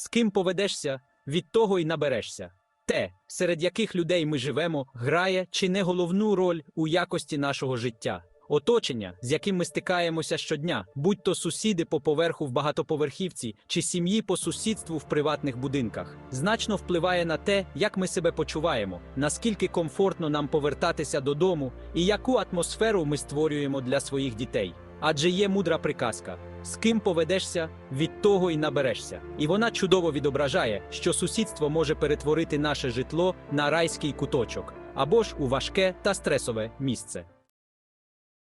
З ким поведешся, від того й наберешся. Те, серед яких людей ми живемо, грає чи не головну роль у якості нашого життя. Оточення, з яким ми стикаємося щодня, будь то сусіди по поверху в багатоповерхівці чи сім'ї по сусідству в приватних будинках, значно впливає на те, як ми себе почуваємо, наскільки комфортно нам повертатися додому і яку атмосферу ми створюємо для своїх дітей. Адже є мудра приказка: з ким поведешся, від того й наберешся. І вона чудово відображає, що сусідство може перетворити наше житло на райський куточок або ж у важке та стресове місце.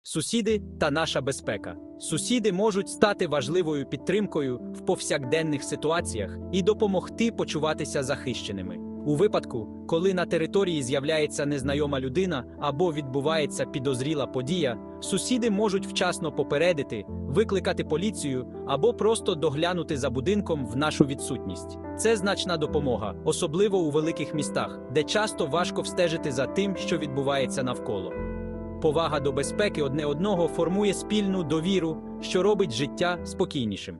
Сусіди та наша безпека. Сусіди можуть стати важливою підтримкою в повсякденних ситуаціях і допомогти почуватися захищеними. У випадку, коли на території з'являється незнайома людина або відбувається підозріла подія, сусіди можуть вчасно попередити, викликати поліцію або просто доглянути за будинком в нашу відсутність. Це значна допомога, особливо у великих містах, де часто важко встежити за тим, що відбувається навколо. Повага до безпеки одне одного формує спільну довіру, що робить життя спокійнішим.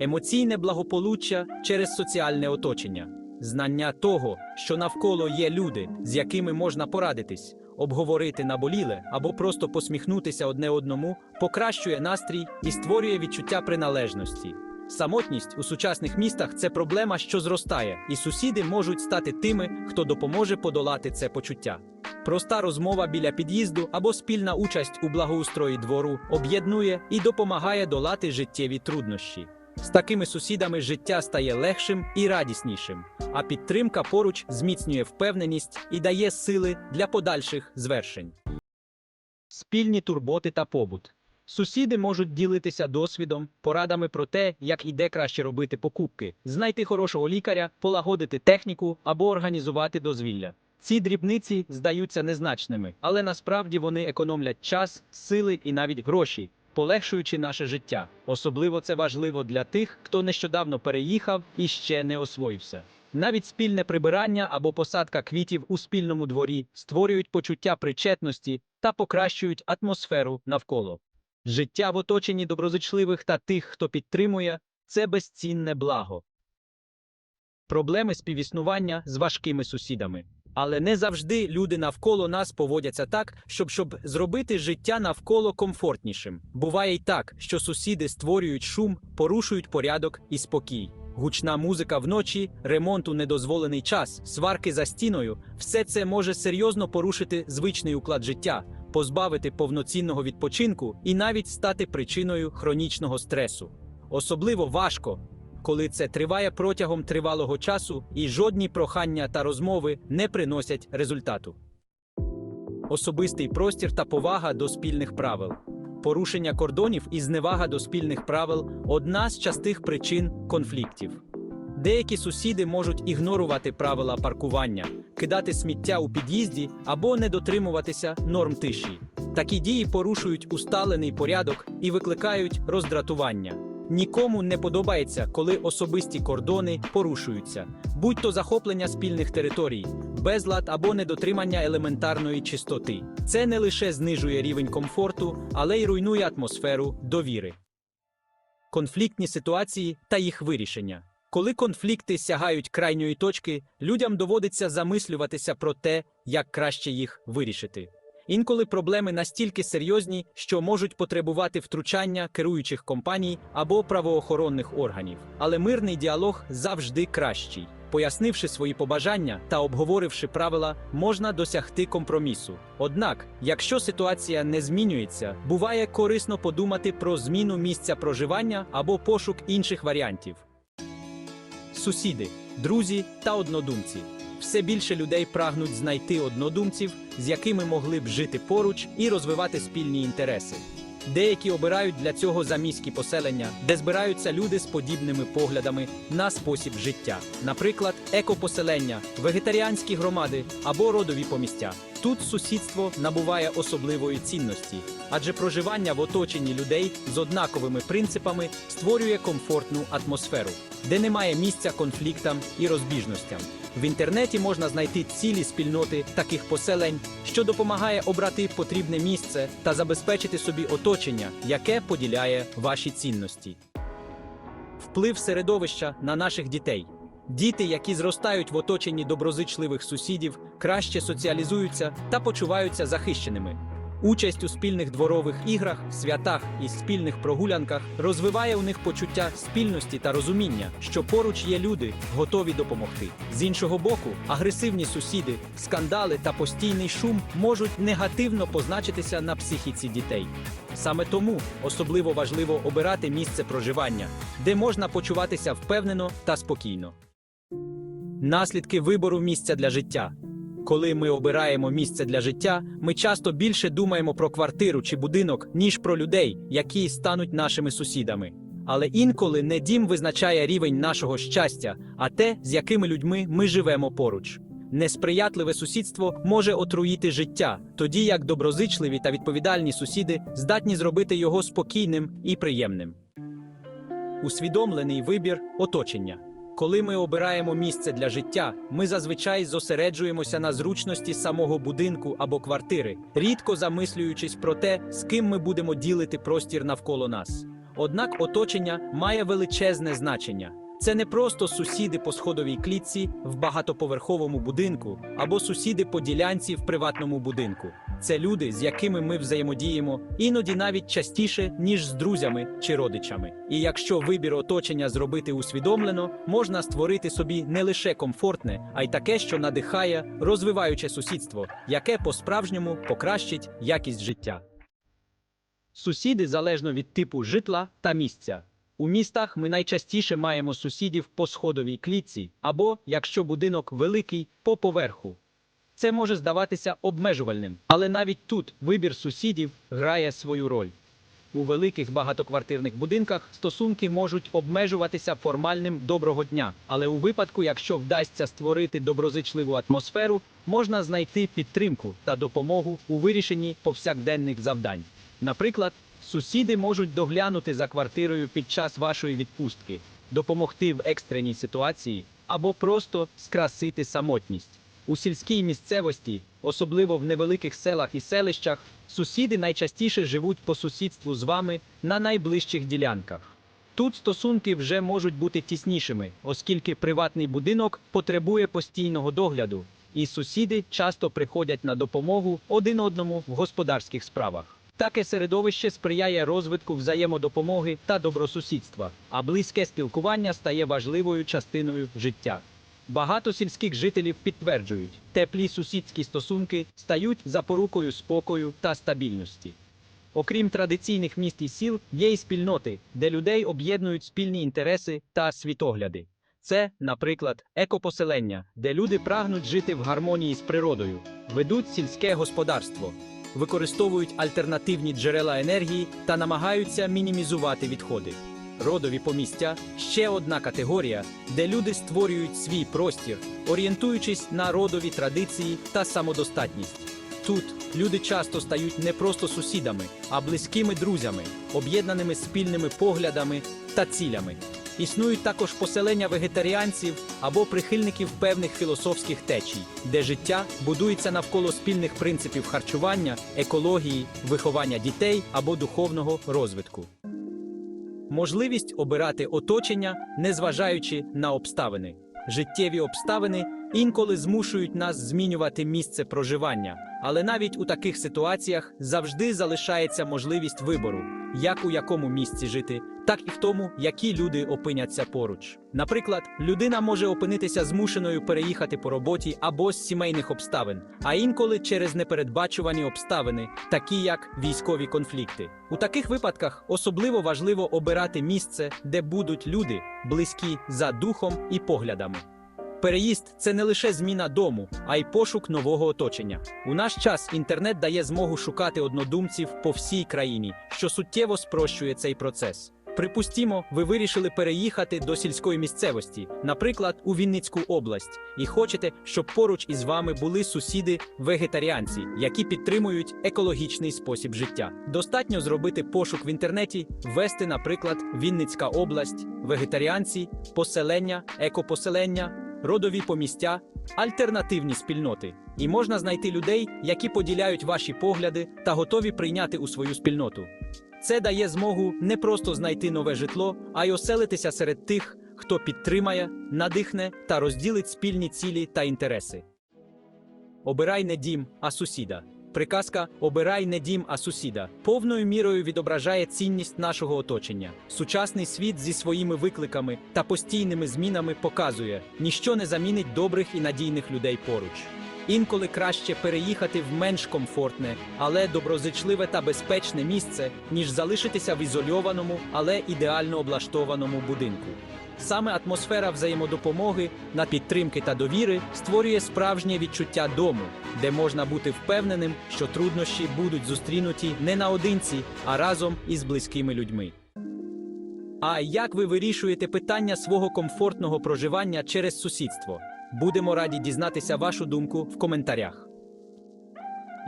Емоційне благополуччя через соціальне оточення, знання того, що навколо є люди, з якими можна порадитись, обговорити наболіле або просто посміхнутися одне одному, покращує настрій і створює відчуття приналежності. Самотність у сучасних містах це проблема, що зростає, і сусіди можуть стати тими, хто допоможе подолати це почуття. Проста розмова біля під'їзду або спільна участь у благоустрої двору об'єднує і допомагає долати життєві труднощі. З такими сусідами життя стає легшим і радіснішим, а підтримка поруч зміцнює впевненість і дає сили для подальших звершень. Спільні турботи та побут. Сусіди можуть ділитися досвідом, порадами про те, як і де краще робити покупки, знайти хорошого лікаря, полагодити техніку або організувати дозвілля. Ці дрібниці здаються незначними, але насправді вони економлять час, сили і навіть гроші, полегшуючи наше життя. Особливо це важливо для тих, хто нещодавно переїхав і ще не освоївся. Навіть спільне прибирання або посадка квітів у спільному дворі створюють почуття причетності та покращують атмосферу навколо. Життя в оточенні доброзичливих та тих, хто підтримує, це безцінне благо. Проблеми співіснування з важкими сусідами. Але не завжди люди навколо нас поводяться так, щоб, щоб зробити життя навколо комфортнішим. Буває й так, що сусіди створюють шум, порушують порядок і спокій. Гучна музика вночі, ремонт у недозволений час, сварки за стіною все це може серйозно порушити звичний уклад життя, позбавити повноцінного відпочинку і навіть стати причиною хронічного стресу. Особливо важко, коли це триває протягом тривалого часу і жодні прохання та розмови не приносять результату. Особистий простір та повага до спільних правил. Порушення кордонів і зневага до спільних правил одна з частих причин конфліктів. Деякі сусіди можуть ігнорувати правила паркування, кидати сміття у під'їзді або не дотримуватися норм тиші. Такі дії порушують усталений порядок і викликають роздратування. Нікому не подобається, коли особисті кордони порушуються, будь то захоплення спільних територій, безлад або недотримання елементарної чистоти. Це не лише знижує рівень комфорту, але й руйнує атмосферу довіри. Конфліктні ситуації та їх вирішення. Коли конфлікти сягають крайньої точки, людям доводиться замислюватися про те, як краще їх вирішити. Інколи проблеми настільки серйозні, що можуть потребувати втручання керуючих компаній або правоохоронних органів. Але мирний діалог завжди кращий. Пояснивши свої побажання та обговоривши правила, можна досягти компромісу. Однак, якщо ситуація не змінюється, буває корисно подумати про зміну місця проживання або пошук інших варіантів. Сусіди, друзі та однодумці. Все більше людей прагнуть знайти однодумців, з якими могли б жити поруч і розвивати спільні інтереси. Деякі обирають для цього заміські поселення, де збираються люди з подібними поглядами на спосіб життя, наприклад, екопоселення, вегетаріанські громади або родові помістя. Тут сусідство набуває особливої цінності, адже проживання в оточенні людей з однаковими принципами створює комфортну атмосферу, де немає місця конфліктам і розбіжностям. В інтернеті можна знайти цілі спільноти таких поселень, що допомагає обрати потрібне місце та забезпечити собі оточення, яке поділяє ваші цінності. Вплив середовища на наших дітей. Діти, які зростають в оточенні доброзичливих сусідів, краще соціалізуються та почуваються захищеними. Участь у спільних дворових іграх, святах і спільних прогулянках розвиває у них почуття спільності та розуміння, що поруч є люди, готові допомогти. З іншого боку, агресивні сусіди, скандали та постійний шум можуть негативно позначитися на психіці дітей. Саме тому особливо важливо обирати місце проживання, де можна почуватися впевнено та спокійно. Наслідки вибору місця для життя. Коли ми обираємо місце для життя, ми часто більше думаємо про квартиру чи будинок, ніж про людей, які стануть нашими сусідами. Але інколи не дім визначає рівень нашого щастя, а те, з якими людьми ми живемо поруч. Несприятливе сусідство може отруїти життя, тоді як доброзичливі та відповідальні сусіди здатні зробити його спокійним і приємним. Усвідомлений вибір оточення. Коли ми обираємо місце для життя, ми зазвичай зосереджуємося на зручності самого будинку або квартири, рідко замислюючись про те, з ким ми будемо ділити простір навколо нас. Однак оточення має величезне значення. Це не просто сусіди по сходовій клітці в багатоповерховому будинку або сусіди по ділянці в приватному будинку. Це люди, з якими ми взаємодіємо, іноді навіть частіше, ніж з друзями чи родичами. І якщо вибір оточення зробити усвідомлено, можна створити собі не лише комфортне, а й таке, що надихає, розвиваюче сусідство, яке по-справжньому покращить якість життя. Сусіди залежно від типу житла та місця. У містах ми найчастіше маємо сусідів по сходовій клітці або, якщо будинок великий, по поверху. Це може здаватися обмежувальним, але навіть тут вибір сусідів грає свою роль. У великих багатоквартирних будинках стосунки можуть обмежуватися формальним доброго дня, але у випадку, якщо вдасться створити доброзичливу атмосферу, можна знайти підтримку та допомогу у вирішенні повсякденних завдань. Наприклад, сусіди можуть доглянути за квартирою під час вашої відпустки, допомогти в екстреній ситуації або просто скрасити самотність. У сільській місцевості, особливо в невеликих селах і селищах, сусіди найчастіше живуть по сусідству з вами на найближчих ділянках. Тут стосунки вже можуть бути тіснішими, оскільки приватний будинок потребує постійного догляду, і сусіди часто приходять на допомогу один одному в господарських справах. Таке середовище сприяє розвитку взаємодопомоги та добросусідства, а близьке спілкування стає важливою частиною життя. Багато сільських жителів підтверджують, теплі сусідські стосунки стають запорукою спокою та стабільності. Окрім традиційних міст і сіл, є й спільноти, де людей об'єднують спільні інтереси та світогляди. Це, наприклад, екопоселення, де люди прагнуть жити в гармонії з природою, ведуть сільське господарство, використовують альтернативні джерела енергії та намагаються мінімізувати відходи. Родові помістя ще одна категорія, де люди створюють свій простір, орієнтуючись на родові традиції та самодостатність. Тут люди часто стають не просто сусідами, а близькими друзями, об'єднаними спільними поглядами та цілями. Існують також поселення вегетаріанців або прихильників певних філософських течій, де життя будується навколо спільних принципів харчування, екології, виховання дітей або духовного розвитку. Можливість обирати оточення, незважаючи на обставини. Життєві обставини інколи змушують нас змінювати місце проживання, але навіть у таких ситуаціях завжди залишається можливість вибору, як у якому місці жити, так і в тому, які люди опиняться поруч. Наприклад, людина може опинитися змушеною переїхати по роботі або з сімейних обставин, а інколи через непередбачувані обставини, такі як військові конфлікти. У таких випадках особливо важливо обирати місце, де будуть люди, близькі за духом і поглядами. Переїзд це не лише зміна дому, а й пошук нового оточення. У наш час інтернет дає змогу шукати однодумців по всій країні, що суттєво спрощує цей процес. Припустімо, ви вирішили переїхати до сільської місцевості, наприклад, у Вінницьку область, і хочете, щоб поруч із вами були сусіди-вегетаріанці, які підтримують екологічний спосіб життя. Достатньо зробити пошук в інтернеті, ввести, наприклад, Вінницька область, вегетаріанці, поселення, екопоселення родові помістя, альтернативні спільноти, і можна знайти людей, які поділяють ваші погляди та готові прийняти у свою спільноту. Це дає змогу не просто знайти нове житло, а й оселитися серед тих, хто підтримає, надихне та розділить спільні цілі та інтереси. Обирай не дім, а сусіда. Приказка Обирай не дім, а сусіда повною мірою відображає цінність нашого оточення. Сучасний світ зі своїми викликами та постійними змінами показує, ніщо не замінить добрих і надійних людей поруч. Інколи краще переїхати в менш комфортне, але доброзичливе та безпечне місце, ніж залишитися в ізольованому, але ідеально облаштованому будинку. Саме атмосфера взаємодопомоги, на підтримки та довіри створює справжнє відчуття дому, де можна бути впевненим, що труднощі будуть зустрінуті не наодинці, а разом із близькими людьми. А як ви вирішуєте питання свого комфортного проживання через сусідство? Будемо раді дізнатися вашу думку в коментарях.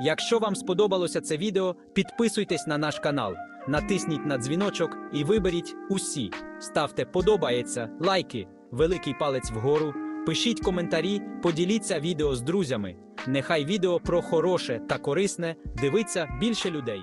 Якщо вам сподобалося це відео, підписуйтесь на наш канал, натисніть на дзвіночок і виберіть усі. Ставте подобається, лайки, великий палець вгору, пишіть коментарі, поділіться відео з друзями. Нехай відео про хороше та корисне дивиться більше людей.